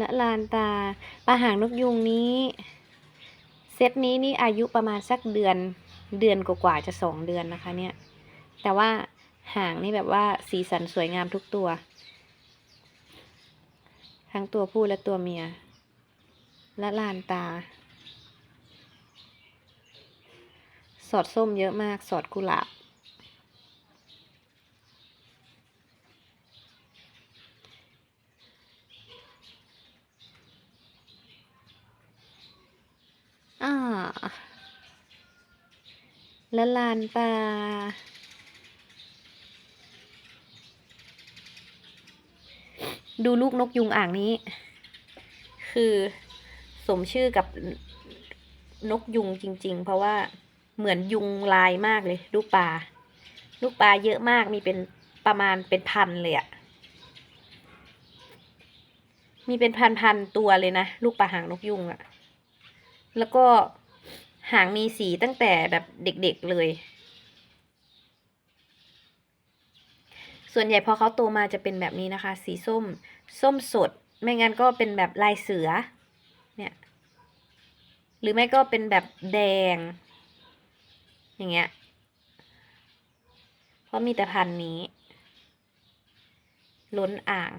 ละลานตาปลาหางนกยุงนี้ เซตนี้นี่อายุประมาณสักเดือนเดือนกว่าๆจะสองเดือนนะคะเนี่ย แต่ว่าหางนี่แบบว่าสีสันสวยงามทุกตัว ทั้งตัวผู้และตัวเมีย และลานตา สอดส้มเยอะมาก สอดกุหลาบ อ่าละลานตาดูลูกนกยุงอ่างนี้ คือสมชื่อกับนกยุงจริง ๆ เพราะว่าเหมือนยุงลายมากเลย ลูกปลาลูกปลาเยอะมากมีเป็นประมาณเป็นพันเลยอะมีเป็นพันๆตัวเลยนะ ลูกปลาหางนกยุงอะแล้วก็ หางมีสีตั้งแต่แบบเด็กๆเลย ส่วนใหญ่พอเขาโตมาจะเป็นแบบนี้นะคะ สีส้ม ส้มสด ไม่งั้นก็เป็นแบบลายเสือ เนี่ย หรือไม่ก็เป็นแบบแดง อย่างเงี้ย เพราะมีแต่พันนี้ ล้นอ่าง